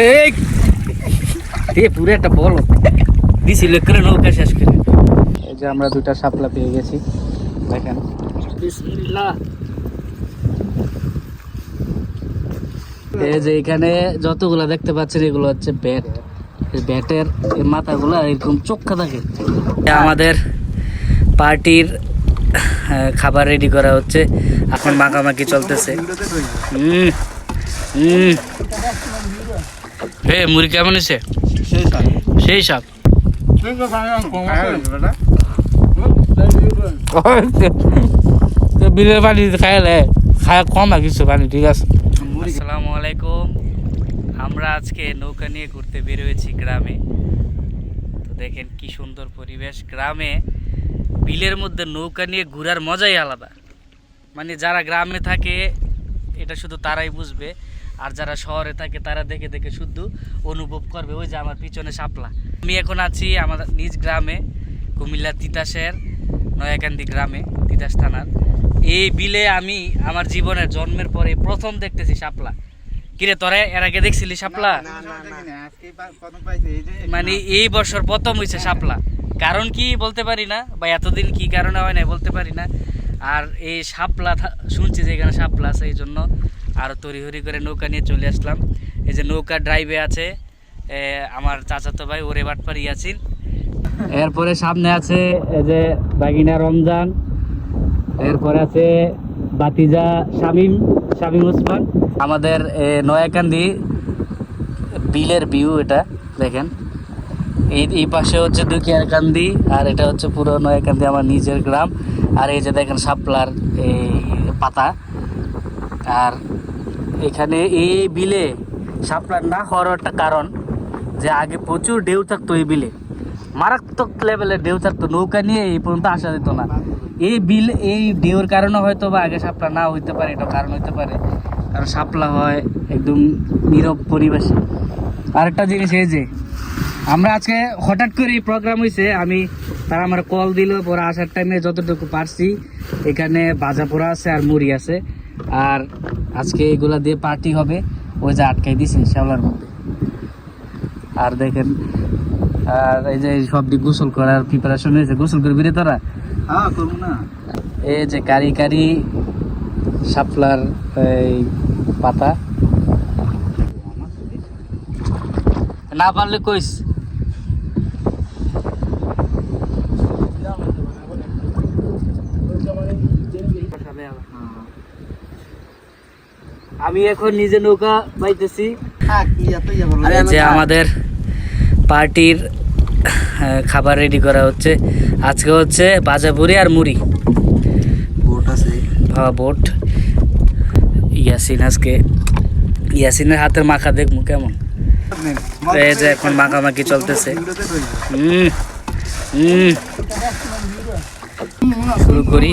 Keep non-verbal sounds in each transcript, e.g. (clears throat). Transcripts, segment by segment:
এই। পুরো একটা বল। দিছিল করে নৌকা শেষ করে। এই যে আমরা শাপলা পেয়ে গেছি দেখেন। বিসমিল্লাহ। এই যে এখানে যতগুলা দেখতে পাচ্ছেন এগুলো হচ্ছে ব্যাট। এই ব্যাটের মাথাগুলো এরকম চোখা থাকে। আমাদের পার্টির খাবার রেডি করা হচ্ছে। এখন মাখামাখি চলতেছে। হুম হুম। এ মুড়ি কেমন হয়েছে? সেই সাপ বিলের পানি খাইলে খায় কম কিছু পানি ঠিক আছে? আসসালামু আলাইকুম। আমরা আজকে নৌকা নিয়ে ঘুরতে বের হয়েছি গ্রামে। তো দেখেন কি সুন্দর পরিবেশ। গ্রামে বিলের মধ্যে নৌকা নিয়ে ঘোরার মজাই আলাদা। মানে যারা গ্রামে থাকে এটা শুধু তারাই বুঝবে। আর যারা শহরে থাকে তারা দেখে দেখে শুদ্ধ অনুভব করবে। ওই যে আমার পিছনে শাপলা। আমি এখন আছি আমাদের নিজ গ্রামে কুমিল্লা তিতাসের নয়াকান্দি গ্রামে তিতাস থানার। এই বিলে আমি আমার জীবনের জন্মের পরে প্রথম দেখতেছি শাপলা। কিরে তোরা এর আগে দেখছিলি শাপলা? মানে এই বছর প্রথম হয়েছে শাপলা। কারণ কি বলতে পারি না বা এতদিন কি কারণে হয় না বলতে পারি না। আর এই সাপলা শুনছি যে এখানে সাপলা আছে এই জন্য আরও তড়িহড়ি করে নৌকা নিয়ে চলে আসলাম। এই যে নৌকা ড্রাইভে আছে আমার চাচাতো ভাই, ওরে বাটপার ইয়াসিন। এরপরে সামনে আছে এই যে বাগিনা রমজান। এরপরে আছে বাতিজা শামিম শামিম ওসমান। আমাদের নয়াকান্দি বিলের ভিউ এটা, দেখেন। এই এই পাশে হচ্ছে দুকিয়ারকান্দি, আর এটা হচ্ছে পুরো নয়াকান্দি আমার নিজের গ্রাম। আর এই যে দেখেন শাপলার এই পাতা। আর এখানে এই বিলে শাপলার না হওয়ার একটা কারণ যে আগে প্রচুর ঢেউ থাকতো এই বিলে। মারাত্মক লেভেলের ঢেউ থাকতো, নৌকা নিয়ে এই পর্যন্ত আসা যেত না। এই বিল, এই ঢেউর কারণে হয়তো বা আগে শাপলা না হইতে পারে এটা কারণ হইতে পারে। কারণ শাপলা হয় একদম নীরব পরিবেশে। আরেকটা জিনিস এই যে, আমরা আজকে হঠাৎ করে এই প্রোগ্রাম হয়েছে আমি, তারা আমার কল দিল, পরে আসার টাইমে যতটুকু পারছি, এখানে ভাজা পোড়া আছে আর মুড়ি আছে। আর আজকে এগুলা দিয়ে পার্টি হবে ওই যে আটকাই দিছে শ্যাওলার মধ্যে। আর দেখেন আর এই যে সব দিক গোসল করার প্রিপারেশন হয়েছে। গোসল করবি রে তোরা? এই যে কারি কারি শাপলার এই পাতা। না পারলে কইস। আমি এখন নিজে নৌকা বাইতেছি। যে আমাদের পার্টির খাবার রেডি করা হচ্ছে। আজকে হচ্ছে বাজা বাজাপুরি আর মুড়ি। ভাবা বোট। ইয়াসিন আজকে ইয়াসিনের হাতের মাখা দেখব কেমন। এই যে এখন মাখামাখি চলতেছে। হুম হুম। শুরু করি।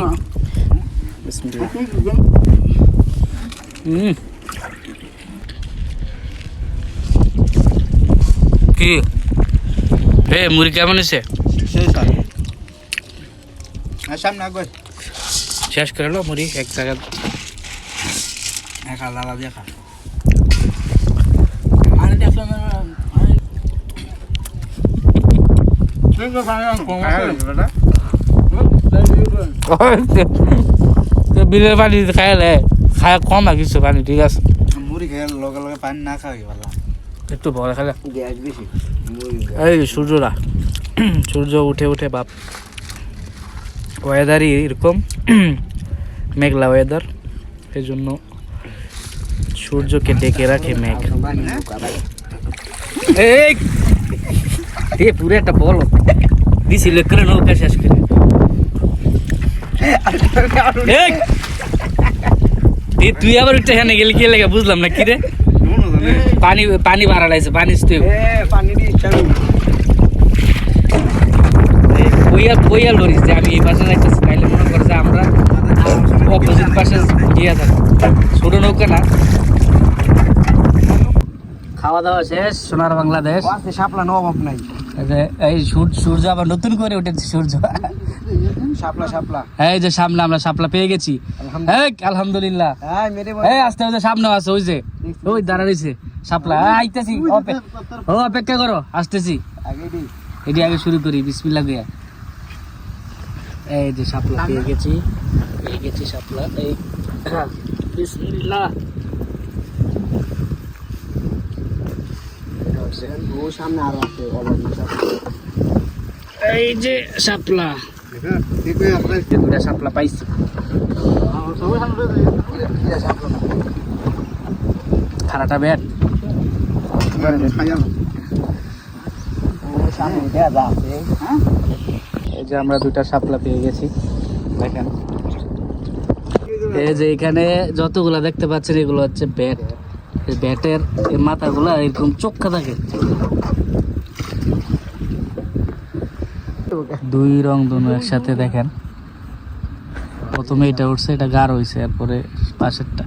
কি? এ মুড়ি কেমন সামনে আগে। শেষ করে লো মুড়ি এক জায়গা। একা লালা দেখা বিলের পানি খাইলে। খায় কম আর কিছু পানি ঠিক আছে? মুড়ি খেয়ে লগে লগে পানি না খাওয়াই ভালো একটু ভয় খেলে গ্যাস বেশি। এই সূর্যরা (clears throat) সূর্য উঠে উঠে বাপ। ওয়েদারই এরকম (clears throat) মেঘলা ওয়েদার এই জন্য সূর্যকে ডেকে রাখে মেঘ। এই পুরো একটা বল। দিছিল করে নৌকা শেষ করে। তুই আবার একটা হ্যাঁ গেলি কি লেগে বুঝলাম না কি রে? পানি পানি বাড়া লাগছে পানি তুই বইয়া বইয়া লরিস যে আমি এই পাশে যাইতেছি তাইলে মনে করে যে আমরা অপোজিট পাশে গিয়ে থাকি ছোট নৌকা না। খাওয়া দাওয়া শেষ সোনার বাংলাদেশ। শাপলা অভাব নাই। এই যে এই সূর্য আবার নতুন করে উঠেছে সূর্য। এই যে সামনে আমরা সাপলা পেয়ে গেছি। আলহামদুলিল্লাহ। এই আস্তে আস্তে সামনে আছে ওই যে। ওই দাঁড়া রয়েছে শাপলা। আইতেছি ও অপেক্ষা করো আসতেছি। এটি আগে শুরু করি বিসমিল্লা গিয়া এই যে শাপলা পেয়ে গেছি পেয়ে গেছি শাপলা। এই বিসমিল্লাহ। সামনে আরও আছে এই যে শাপলা। এই দুটা শাপলা পাইছি খারাটা ব্যাট হ্যাঁ এই যে আমরা দুটা শাপলা পেয়ে গেছি। দেখেন। এই যে এখানে যতগুলা দেখতে পাচ্ছেন এগুলো হচ্ছে ব্যাট এই ব্যাটের এই মাথাগুলা এরকম চোখা থাকে। দুই রং দুনো একসাথে দেখেন। প্রথমে এটা উঠছে এটা গাঢ় হয়েছে এরপরে পাশেরটা।